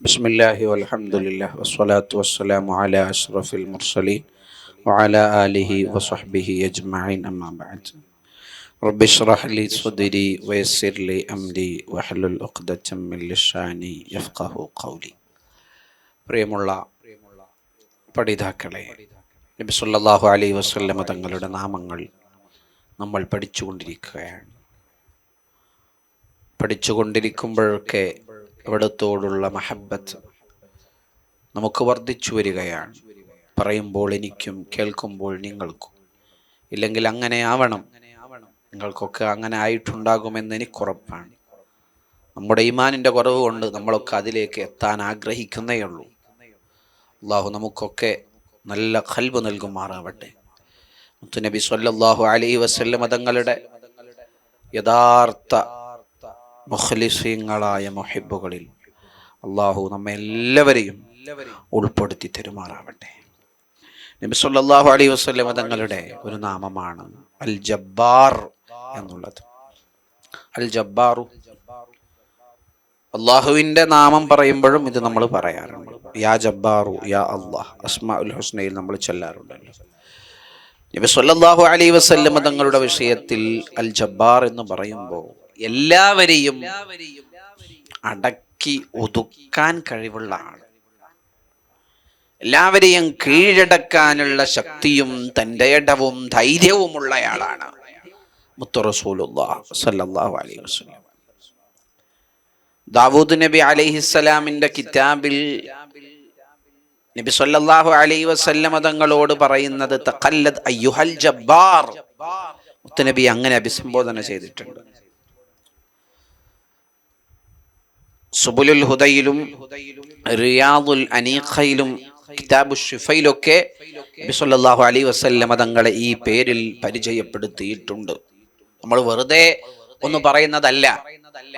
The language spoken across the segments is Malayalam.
بسم الله والحمد لله والصلاة والسلام على أشرف المرسلين وعلى آله وصحبه أجمعين أما بعد رب اشرح لي صدري ويسر لي أمري واحلل عقدة من لساني يفقه قولي പ്രിയമുള്ള പഠിതാക്കളെ നബി സല്ലല്ലാഹു അലൈഹി വസല്ലമ തങ്ങളുടെ നാമങ്ങൾ നമ്മൾ പഠിച്ചുകൊണ്ടിരിക്കുകയാണ് പഠിച്ചുകൊണ്ടിരിക്കുമ്പോഴൊക്കെ അവിടത്തോടുള്ള മഹബത്ത് നമുക്ക് വർദ്ധിച്ചു വരികയാണ്. പറയുമ്പോൾ എനിക്കും കേൾക്കുമ്പോൾ നിങ്ങൾക്കും. ഇല്ലെങ്കിൽ അങ്ങനെ ആവണം. നിങ്ങൾക്കൊക്കെ അങ്ങനെ ആയിട്ടുണ്ടാകുമെന്ന് എനിക്കുറപ്പാണ് നമ്മുടെ ഈമാനിന്റെ കുറവ് കൊണ്ട് നമ്മളൊക്കെ അതിലേക്ക് എത്താൻ ആഗ്രഹിക്കുന്നേ ഉള്ളൂ. അള്ളാഹു നമുക്കൊക്കെ നല്ല കൽബ് നൽകുമാറാവട്ടെ. മുത്തുനബി സല്ലാഹു അലൈഹി വസല്ലം തങ്ങളുടെ യഥാർത്ഥ മുഖലിസീങ്ങളായ മൊഹിബുകളിൽ അള്ളാഹു നമ്മെ എല്ലാവരെയും ഉൾപ്പെടുത്തി തെരുമാറാവട്ടെ. നബി സല്ലല്ലാഹു അലൈഹി വസല്ലം തങ്ങളുടെ ഒരു നാമമാണ് അൽ ജബ്ബാർ എന്നുള്ളത്. അൽ ജബ്ബാറു അള്ളാഹുവിന്റെ നാമം പറയുമ്പോഴും ഇത് നമ്മൾ പറയാറുണ്ട്. യാ ജബ്ബാറു യാ അള്ളാഹ് അസ്മാ ഉൽ ഹുസ്നയിൽ നമ്മൾ ചെല്ലാറുണ്ടല്ലോ. നബി സല്ലല്ലാഹു അലൈഹി വസല്ലം തങ്ങളുടെ വിഷയത്തിൽ അൽ ജബ്ബാർ എന്ന് പറയുമ്പോൾ എല്ലാവരെയും അടക്കി ഒതുക്കാൻ കഴിവുള്ള ആൾ എല്ലാവരെയും കീഴടക്കാനുള്ള ശക്തിയും തന്റെ ഇടവും ധൈര്യവുമുള്ളയാളാണ് അലൈഹി വസല്ലം. ദാവൂദ് നബി അലൈഹിസ്സലാമിന്റെ കിതാബിൽ നബി സല്ലല്ലാഹു അലൈഹി വസല്ലമ തങ്ങളോട് പറയുന്നത് തഖല്ലദ് അയ്യുഹൽ ജബ്ബാർ. മുത്തനബി അങ്ങനെ അഭിസംബോധന ചെയ്തിട്ടുണ്ട്. സുബുലുൽ ഹുദയിലും റിയാദുൽ അനീഖയിലും കിതാബു ഷിഫയിലൊക്കെ നബി സല്ലല്ലാഹു അലൈഹി വസല്ലമ തങ്ങളെ ഈ പേരിൽ പരിചയപ്പെടുത്തിയിട്ടുണ്ട്. നമ്മൾ വെറുതെ ഒന്ന് പറയുന്നതല്ല.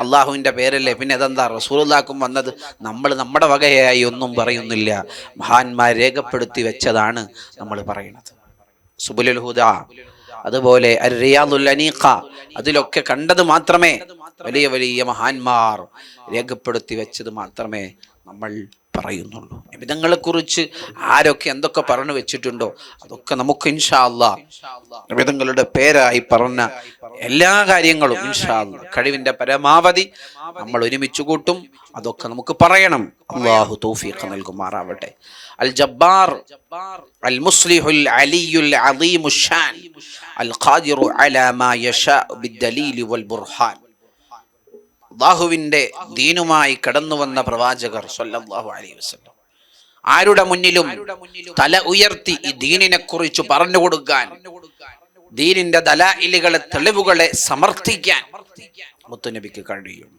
അള്ളാഹുവിന്റെ പേരല്ലേ. പിന്നെ അതെന്താ റസൂലുള്ളാക്കും വന്നത് നമ്മൾ നമ്മുടെ വകയായി ഒന്നും പറയുന്നില്ല. മഹാന്മാർ രേഖപ്പെടുത്തി വെച്ചതാണ് നമ്മൾ പറയുന്നത്. സുബുലുൽ ഹുദ അതുപോലെ അനീഖ അതിലൊക്കെ കണ്ടത് മാത്രമേ വലിയ വലിയ മഹാന്മാർ രേഖപ്പെടുത്തി വെച്ചത് മാത്രമേ നമ്മൾ പറയുന്നുള്ളൂ. കുറിച്ച് ആരൊക്കെ എന്തൊക്കെ പറഞ്ഞു വെച്ചിട്ടുണ്ടോ അതൊക്കെ നമുക്ക് ഇൻഷാല്ല നിമിതങ്ങളുടെ പേരായി പറഞ്ഞ എല്ലാ കാര്യങ്ങളും ഇൻഷാ അല്ലാ കഴിവിന്റെ പരമാവധി നമ്മൾ ഒരുമിച്ച് കൂട്ടും. അതൊക്കെ നമുക്ക് പറയണം. അള്ളാഹു തൗഫീഖ് നൽകുമാറാവട്ടെ. അൽ ജബ്ബാർ അൽ മുസ്ലിഹുൽ അലിയുൽ അലീമുഷാൻ അൽ ഖാദിറു അലാ മാ യശാ ബിദ്ദലീലി വൽ ബുർഹാൻ. അള്ളാഹുവിന്റെ ദീനുമായി കടന്നു വന്ന പ്രവാചകർ സല്ലല്ലാഹു അലൈഹി വസ്ലം ആരുടെ മുന്നിലും തല ഉയർത്തി ഈ ദീനിനെ കുറിച്ച് പറഞ്ഞു കൊടുക്കാൻ ദീനിന്റെ ദലായിലുകളെ തെളിവുകളെ സമർത്ഥിക്കാൻ മുത്തുനബിക്ക് കഴിയും.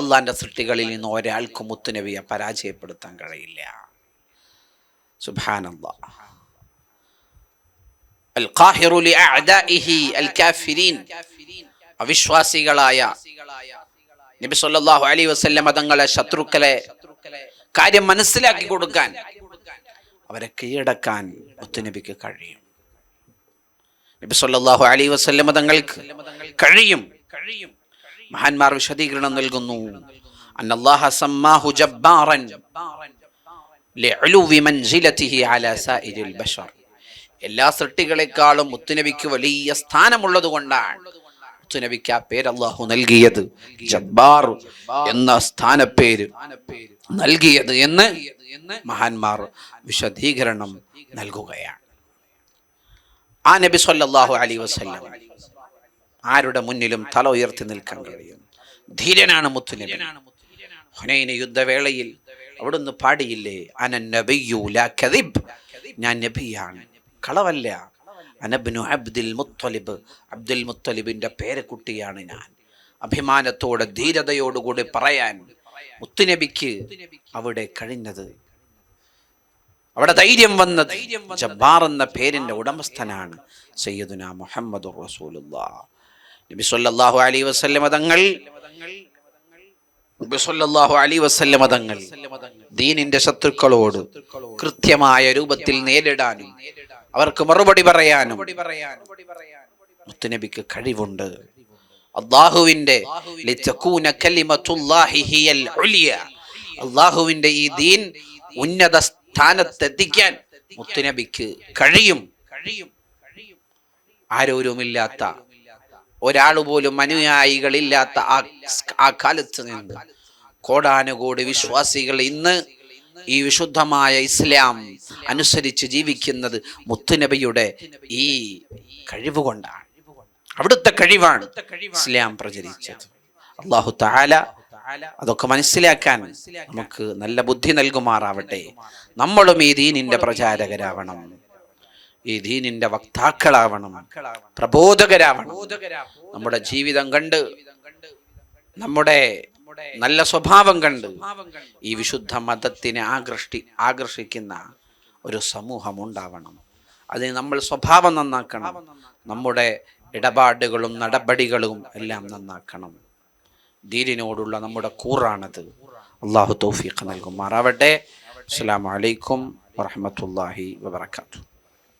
അള്ളാന്റെ സൃഷ്ടികളിൽ നിന്ന് ഒരാൾക്കും മുത്തുനബിയെ പരാജയപ്പെടുത്താൻ കഴിയില്ല. സുബാനല്ലാ അവിശ്വാസികളായ നബി സല്ലല്ലാഹു അലൈഹി വസല്ലം തങ്ങളെ ശത്രുക്കളെ കാര്യം മനസ്സിലാക്കി കൊടുക്കാൻ അവരെ കീഴടക്കാൻ മുത്തുനബിക്ക് കഴിയും. നബി സല്ലല്ലാഹു അലൈഹി വസല്ലം തങ്ങൾക്ക് കഴിയും. മഹാന്മാർ വിശദീകരണം നൽകുന്നു. അന്നല്ലാഹ സമ്മാഹു ജബ്ബാറൻ ലിഉലുവി മൻസിലതിഹി അലാ സായിരിൽ ബശർ എല്ലാ സൃഷ്ടികളെക്കാളും മുത്തുനബിക്ക് വലിയ സ്ഥാനമുള്ളത് കൊണ്ടാണ്. മുത്തുനബിക്ക് ആ പേര് അള്ളാഹു നൽകിയത്. ജബ്ബാർ എന്ന സ്ഥാനപ്പേര് നൽകിയത് എന്ന് മഹാന്മാർ വിശദീകരണം നൽകുകയാണ്. ആ നബി സല്ലാഹു അലി വസല്ലം ആരുടെ മുന്നിലും തല ഉയർത്തി നിൽക്കാൻ കഴിയും. ധീരനാണ് മുത്തുനബി. ഹുനൈന യുദ്ധവേളയിൽ അവിടുന്ന് പാടിയില്ലേ അന നബിയു ലാ കദിബ് ഞാൻ നബിയാണ്. കളവല്ല. അനബ്നു അബ്ദുൽ മുത്തലിബ്. അബ്ദുൽ മുത്തലിബിന്റെ പേരക്കുട്ടിയാണ് ഞാൻ. അഭിമാനത്തോടെ ധീരതയോടുകൂടി പറയാൻ മുത്തുനബിക്ക് അവിടെ കഴിഞ്ഞത്. അവിടെ ധൈര്യം വന്ന ജബ്ബാർ എന്ന പേരിന്റെ ഉടമസ്ഥനാണ് സയ്യിദുന മുഹമ്മദ് നബി സല്ലല്ലാഹു അലൈഹി വസല്ലമ തങ്ങൾ നബി സല്ലല്ലാഹു അലൈഹി വസല്ലമ തങ്ങൾ ദീനിന്റെ ശത്രുക്കളോട് കൃത്യമായ രൂപത്തിൽ നേരിടാനും അവർക്ക് മറുപടി പറയാനും മുത്തുനബിക്ക് കഴിവുണ്ട്. അള്ളാഹുവിന്റെ അള്ളാഹുവിന്റെ ഈ ദീൻ ഉന്നത സ്ഥാനത്തെത്തിക്കാൻ മുത്തുനബിക്ക് കഴിയും. ആരോരുമില്ലാത്ത ഒരാൾ പോലും അനുയായികളില്ലാത്ത ആ കാലത്ത് നിന്ന് കോടാനുകോടി വിശ്വാസികൾ ഇന്ന് ഈ വിശുദ്ധമായ ഇസ്ലാം അനുസരിച്ച് ജീവിക്കുന്നത് മുത്തുനബിയുടെ ഈ കഴിവ് കൊണ്ടാണ്. അവിടുത്തെ കഴിവാണ് ഇസ്ലാം പ്രചരിച്ചത്. അള്ളാഹു താല അതൊക്കെ മനസ്സിലാക്കാൻ നമുക്ക് നല്ല ബുദ്ധി നൽകുമാറാവട്ടെ. നമ്മളും ഈ ദീനിന്റെ പ്രചാരകരാവണം. ഈ ദീനിന്റെ വക്താക്കളാവണം. പ്രബോധകരാവണം. നമ്മുടെ ജീവിതം കണ്ട് നമ്മുടെ നല്ല സ്വഭാവം കണ്ട് ഈ വിശുദ്ധ മതത്തിനെ ആകർഷി ആകർഷിക്കുന്ന ഒരു സമൂഹം ഉണ്ടാവണം. അതിന് നമ്മൾ സ്വഭാവം നന്നാക്കണം. നമ്മുടെ ഇടപാടുകളും നടപടികളും എല്ലാം നന്നാക്കണം. ദീനിനോടുള്ള നമ്മുടെ കൂറാണത്. അള്ളാഹു തൗഫീഖ് നൽകുമാറാവട്ടെ. അസ്സാം വലൈക്കും വറഹമത്തല്ലാഹി വബർക്കാത്തു